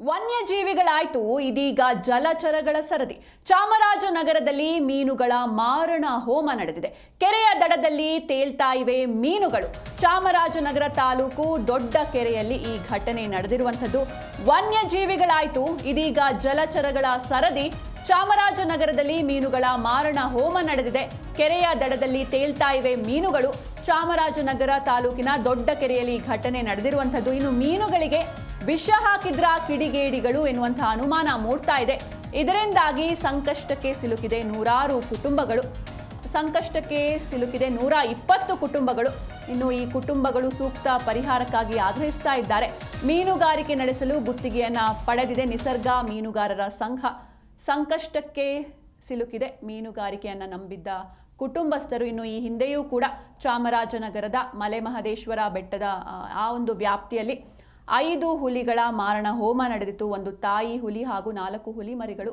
ವನ್ಯಜೀವಿಗಳಾಯ್ತು, ಇದೀಗ ಜಲಚರಗಳ ಸರದಿ. ಚಾಮರಾಜನಗರದಲ್ಲಿ ಮೀನುಗಳ ಮಾರಣ ಹೋಮ ನಡೆದಿದೆ. ಕೆರೆಯ ದಡದಲ್ಲಿ ತೇಲ್ತಾ ಇವೆ ಮೀನುಗಳು. ಚಾಮರಾಜನಗರ ತಾಲೂಕು ದೊಡ್ಡ ಕೆರೆಯಲ್ಲಿ ಈ ಘಟನೆ ನಡೆದಿರುವಂಥದ್ದು. ವನ್ಯಜೀವಿಗಳಾಯ್ತು, ಇದೀಗ ಜಲಚರಗಳ ಸರದಿ. ಚಾಮರಾಜನಗರದಲ್ಲಿ ಮೀನುಗಳ ಮಾರಣ ಹೋಮ ನಡೆದಿದೆ. ಕೆರೆಯ ದಡದಲ್ಲಿ ತೇಲ್ತಾ ಇವೆ ಮೀನುಗಳು. ಚಾಮರಾಜನಗರ ತಾಲೂಕಿನ ದೊಡ್ಡ ಕೆರೆಯಲ್ಲಿ ಈ ಘಟನೆ ನಡೆದಿರುವಂಥದ್ದು. ಇನ್ನು ಮೀನುಗಳಿಗೆ ವಿಷ ಹಾಕಿದ್ರ ಕಿಡಿಗೇಡಿಗಳು ಎನ್ನುವಂತಹ ಅನುಮಾನ ಮೂಡ್ತಾ ಇದೆ. ಇದರಿಂದಾಗಿ ಸಂಕಷ್ಟಕ್ಕೆ ಸಿಲುಕಿದೆ ನೂರಾರು ಕುಟುಂಬಗಳು. ಸಂಕಷ್ಟಕ್ಕೆ ಸಿಲುಕಿದೆ ನೂರ ಇಪ್ಪತ್ತು ಕುಟುಂಬಗಳು. ಇನ್ನು ಈ ಕುಟುಂಬಗಳು ಸೂಕ್ತ ಪರಿಹಾರಕ್ಕಾಗಿ ಆಗ್ರಹಿಸ್ತಾ ಇದ್ದಾರೆ. ಮೀನುಗಾರಿಕೆ ನಡೆಸಲು ಗುತ್ತಿಗೆಯನ್ನ ಪಡೆದಿದೆ ನಿಸರ್ಗ ಮೀನುಗಾರರ ಸಂಘ. ಸಂಕಷ್ಟಕ್ಕೆ ಸಿಲುಕಿದೆ ಮೀನುಗಾರಿಕೆಯನ್ನು ನಂಬಿದ್ದ ಕುಟುಂಬಸ್ಥರು ಇನ್ನು ಈ ಹಿಂದೆಯೂ ಕೂಡ ಚಾಮರಾಜನಗರದ ಮಲೆ ಮಹದೇಶ್ವರ ಬೆಟ್ಟದ ಆ, ಒಂದು ವ್ಯಾಪ್ತಿಯಲ್ಲಿ ಐದು ಹುಲಿಗಳ ಮಾರಣ ಹೋಮ ನಡೆದಿತ್ತು. ಒಂದು ತಾಯಿ ಹುಲಿ ಹಾಗೂ ನಾಲ್ಕು ಹುಲಿ ಮರಿಗಳು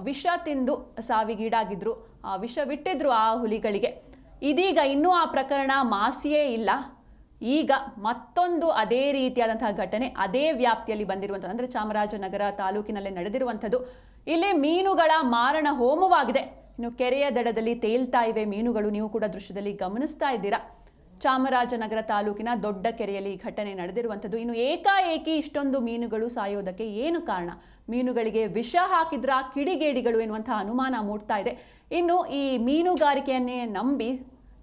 ವಿಷ ತಿಂದು ಸಾವಿಗೀಡಾಗಿದ್ರು. ಆ, ವಿಷವಿಟ್ಟಿದ್ರು ಆ ಹುಲಿಗಳಿಗೆ. ಇದೀಗ ಇನ್ನೂ ಆ ಪ್ರಕರಣ ಮಾಸಿಯೇ ಇಲ್ಲ. ಈಗ ಮತ್ತೊಂದು ಅದೇ ರೀತಿಯಾದಂತಹ ಘಟನೆ ಅದೇ ವ್ಯಾಪ್ತಿಯಲ್ಲಿ ಬಂದಿರುವಂಥದ್ದು. ಅಂದರೆ ಚಾಮರಾಜನಗರ ತಾಲೂಕಿನಲ್ಲೇ ನಡೆದಿರುವಂಥದ್ದು. ಇಲ್ಲಿ ಮೀನುಗಳ ಮಾರಣ ಹೋಮವಾಗಿದೆ. ಇನ್ನು ಕೆರೆಯ ದಡದಲ್ಲಿ ತೇಲ್ತಾ ಇವೆ ಮೀನುಗಳು. ನೀವು ಕೂಡ ದೃಶ್ಯದಲ್ಲಿ ಗಮನಿಸ್ತಾ ಇದ್ದೀರಾ? ಚಾಮರಾಜನಗರ ತಾಲೂಕಿನ ದೊಡ್ಡ ಕೆರೆಯಲ್ಲಿ ಈ ಘಟನೆ ನಡೆದಿರುವಂಥದ್ದು. ಇನ್ನು ಏಕಾಏಕಿ ಇಷ್ಟೊಂದು ಮೀನುಗಳು ಸಾಯೋದಕ್ಕೆ ಏನು ಕಾರಣ? ಮೀನುಗಳಿಗೆ ವಿಷ ಹಾಕಿದ್ರ, ಕಿಡಿಗೇಡಿಗಳು ಎನ್ನುವಂತಹ ಅನುಮಾನ ಮೂಡ್ತಾ ಇದೆ. ಇನ್ನು ಈ ಮೀನುಗಾರಿಕೆಯನ್ನೇ ನಂಬಿ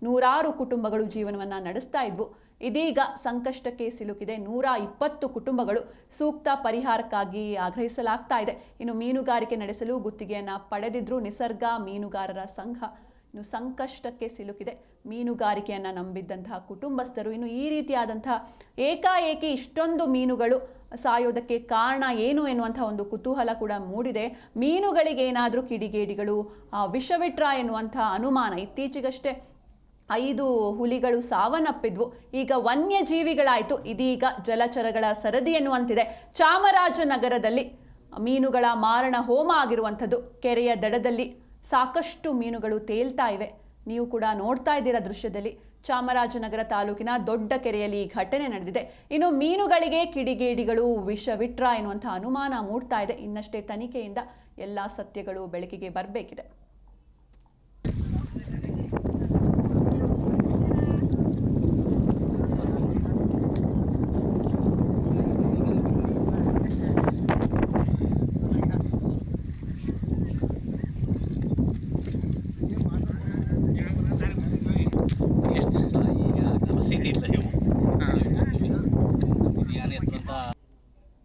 ನೂರಾರು ಕುಟುಂಬಗಳು ಜೀವನವನ್ನು ನಡೆಸ್ತಾ ಇದ್ವು. ಇದೀಗ ಸಂಕಷ್ಟಕ್ಕೆ ಸಿಲುಕಿದೆ. ನೂರ ಇಪ್ಪತ್ತು ಕುಟುಂಬಗಳು ಸೂಕ್ತ ಪರಿಹಾರಕ್ಕಾಗಿ ಆಗ್ರಹಿಸಲಾಗ್ತಾ ಇದೆ. ಇನ್ನು ಮೀನುಗಾರಿಕೆ ನಡೆಸಲು ಗುತ್ತಿಗೆಯನ್ನು ಪಡೆದಿದ್ರು ನಿಸರ್ಗ ಮೀನುಗಾರರ ಸಂಘ ಇನ್ನು ಸಂಕಷ್ಟಕ್ಕೆ ಸಿಲುಕಿದೆ. ಮೀನುಗಾರಿಕೆಯನ್ನು ನಂಬಿದ್ದಂತಹ ಕುಟುಂಬಸ್ಥರು ಇನ್ನು ಈ ರೀತಿಯಾದಂತಹ ಏಕಾಏಕಿ ಇಷ್ಟೊಂದು ಮೀನುಗಳು ಸಾಯೋದಕ್ಕೆ ಕಾರಣ ಏನು ಎನ್ನುವಂಥ ಒಂದು ಕುತೂಹಲ ಕೂಡ ಮೂಡಿದೆ. ಮೀನುಗಳಿಗೆ ಏನಾದರೂ ಕಿಡಿಗೇಡಿಗಳು ವಿಷವಿಟ್ರ ಎನ್ನುವಂಥ ಅನುಮಾನ ಇತ್ತೀಚೆಗಷ್ಟೇ ಐದು ಹುಲಿಗಳು ಸಾವನ್ನಪ್ಪಿದ್ವು. ಈಗ ವನ್ಯಜೀವಿಗಳಾಯಿತು. ಇದೀಗ ಜಲಚರಗಳ ಸರದಿ ಎನ್ನುವಂತಿದೆ. ಚಾಮರಾಜನಗರದಲ್ಲಿ ಮೀನುಗಳ ಮಾರಣ ಹೋಮ ಆಗಿರುವಂಥದ್ದು. ಕೆರೆಯ ದಡದಲ್ಲಿ ಸಾಕಷ್ಟು ಮೀನುಗಳು ತೇಲ್ತಾ ಇವೆ. ನೀವು ಕೂಡ ನೋಡ್ತಾ ಇದ್ದೀರಾ ದೃಶ್ಯದಲ್ಲಿ. ಚಾಮರಾಜನಗರ ತಾಲೂಕಿನ ದೊಡ್ಡ ಕೆರೆಯಲ್ಲಿ ಈ ಘಟನೆ ನಡೆದಿದೆ. ಇನ್ನು ಮೀನುಗಳಿಗೆ ಕಿಡಿಗೇಡಿಗಳು, ವಿಷವಿಟ್ರ ಎನ್ನುವಂಥ ಅನುಮಾನ ಮೂಡ್ತಾ ಇದೆ. ಇನ್ನಷ್ಟೇ ತನಿಖೆಯಿಂದ ಎಲ್ಲ ಸತ್ಯಗಳು ಬೆಳಕಿಗೆ ಬರಬೇಕಿದೆ. Sili layo. Ah. Nangyari at